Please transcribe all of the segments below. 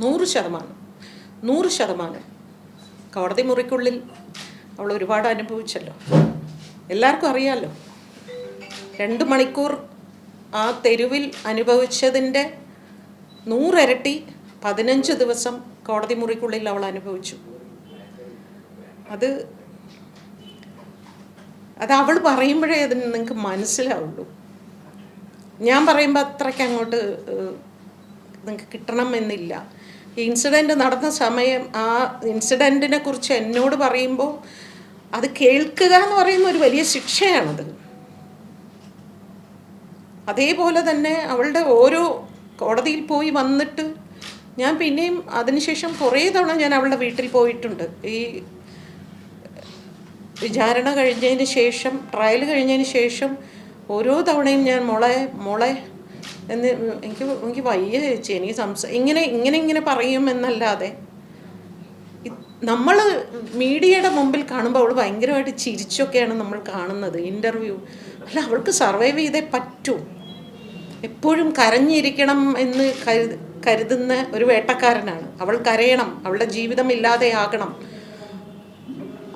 നൂറ് ശതമാനം. നൂറ് ശതമാനം. കോടതി മുറിക്കുള്ളിൽ അവൾ ഒരുപാട് അനുഭവിച്ചല്ലോ. എല്ലാവർക്കും അറിയാമല്ലോ രണ്ട് മണിക്കൂർ ആ തെരുവിൽ അനുഭവിച്ചതിന്റെ നൂറിരട്ടി പതിനഞ്ച് ദിവസം കോടതി മുറിക്കുള്ളിൽ അവൾ അനുഭവിച്ചു. അത് അത് അവൾ പറയുമ്പോഴേ അതിന് നിങ്ങൾക്ക് മനസ്സിലാവുള്ളൂ. ഞാൻ പറയുമ്പോൾ അത്രയ്ക്ക് അങ്ങോട്ട് നിങ്ങൾക്ക് കിട്ടണം എന്നില്ല ഇൻസിഡന്റ് നടന്ന സമയം ആ ഇൻസിഡന്റിനെ കുറിച്ച് എന്നോട് പറയുമ്പോൾ അത് കേൾക്കുക എന്ന് പറയുന്ന ഒരു വലിയ ശിക്ഷയാണത്. അതേപോലെ തന്നെ അവളുടെ ഓരോ കോടതിയിൽ പോയി വന്നിട്ട് ഞാൻ പിന്നെയും അതിനുശേഷം കുറേ തവണ ഞാൻ അവളുടെ വീട്ടിൽ പോയിട്ടുണ്ട്. ഈ വിചാരണ കഴിഞ്ഞതിന് ശേഷം ട്രയൽ കഴിഞ്ഞതിന് ശേഷം ഓരോ തവണയും ഞാൻ മോളെ മോളെ എന്ന് എനിക്ക് എനിക്ക് വയ്യ ചേച്ചി എനിക്ക് സംസാ ഇങ്ങനെ ഇങ്ങനെ ഇങ്ങനെ പറയും എന്നല്ലാതെ. നമ്മൾ മീഡിയയുടെ മുമ്പിൽ കാണുമ്പോൾ അവൾ ഭയങ്കരമായിട്ട് ചിരിച്ചൊക്കെയാണ് നമ്മൾ കാണുന്നത് ഇന്റർവ്യൂ അല്ല അവൾക്ക് സർവൈവ് ചെയ്തേ പറ്റൂ. എപ്പോഴും കരഞ്ഞിരിക്കണം എന്ന് കരുത് കരുതുന്ന ഒരു വേട്ടക്കാരനാണ്. അവൾ കരയണം അവളുടെ ജീവിതം ഇല്ലാതെയാകണം.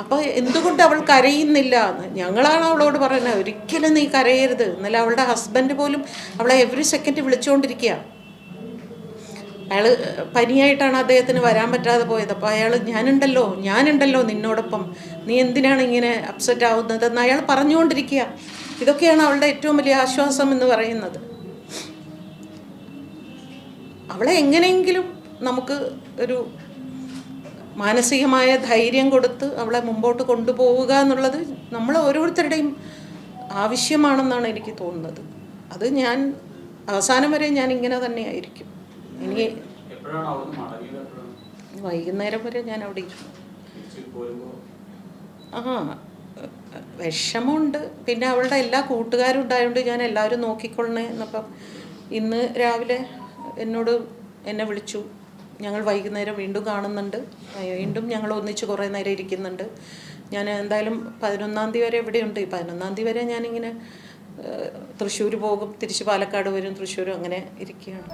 അപ്പോൾ എന്തുകൊണ്ട് അവൾ കരയുന്നില്ല? എന്ന് ഞങ്ങളാണ് അവളോട് പറയുന്നത്. ഒരിക്കലും നീ കരയരുത്. എന്നാലും അവളുടെ ഹസ്ബൻഡ് പോലും അവളെ എവറി സെക്കൻഡ് വിളിച്ചുകൊണ്ടിരിക്കുക അയാൾ പനിയായിട്ടാണ് അദ്ദേഹത്തിന് വരാൻ പറ്റാതെ പോയത്. അപ്പോൾ അയാൾ ഞാനുണ്ടല്ലോ ഞാനുണ്ടല്ലോ നിന്നോടൊപ്പം. നീ എന്തിനാണ് ഇങ്ങനെ അപ്സെറ്റ് ആവുന്നതെന്ന് അയാൾ പറഞ്ഞുകൊണ്ടിരിക്കുക ഇതൊക്കെയാണ് അവളുടെ ഏറ്റവും വലിയ ആശ്വാസം എന്ന് പറയുന്നത്. അവളെ എങ്ങനെയെങ്കിലും നമുക്ക് ഒരു മാനസികമായ ധൈര്യം കൊടുത്ത് അവളെ മുമ്പോട്ട് കൊണ്ടുപോവുക എന്നുള്ളത് നമ്മൾ ഓരോരുത്തരുടെയും ആവശ്യമാണെന്നാണ് എനിക്ക് തോന്നുന്നത്. അത് ഞാൻ അവസാനം വരെ ഞാൻ ഇങ്ങനെ തന്നെ ആയിരിക്കും ഇനി വൈകുന്നേരം വരെ ഞാൻ അവിടെ ഇരുന്നു ആ വിഷമമുണ്ട്. പിന്നെ അവളുടെ എല്ലാ കൂട്ടുകാരും ഉണ്ടായതുകൊണ്ട് ഞാൻ എല്ലാവരും നോക്കിക്കൊള്ളണേ എന്നപ്പം ഇന്ന് രാവിലെ എന്നോട് എന്നെ വിളിച്ചു. ഞങ്ങൾ വൈകുന്നേരം വീണ്ടും കാണുന്നുണ്ട്. വീണ്ടും ഞങ്ങൾ ഒന്നിച്ച് കുറേ നേരം ഇരിക്കുന്നുണ്ട്. ഞാൻ എന്തായാലും പതിനൊന്നാം തീയതി വരെ ഇവിടെയുണ്ട്. പതിനൊന്നാം തീയതി വരെ ഞാനിങ്ങനെ തൃശ്ശൂർ പോകും. തിരിച്ച് പാലക്കാട് വരും തൃശ്ശൂർ അങ്ങനെ ഇരിക്കുകയാണ്.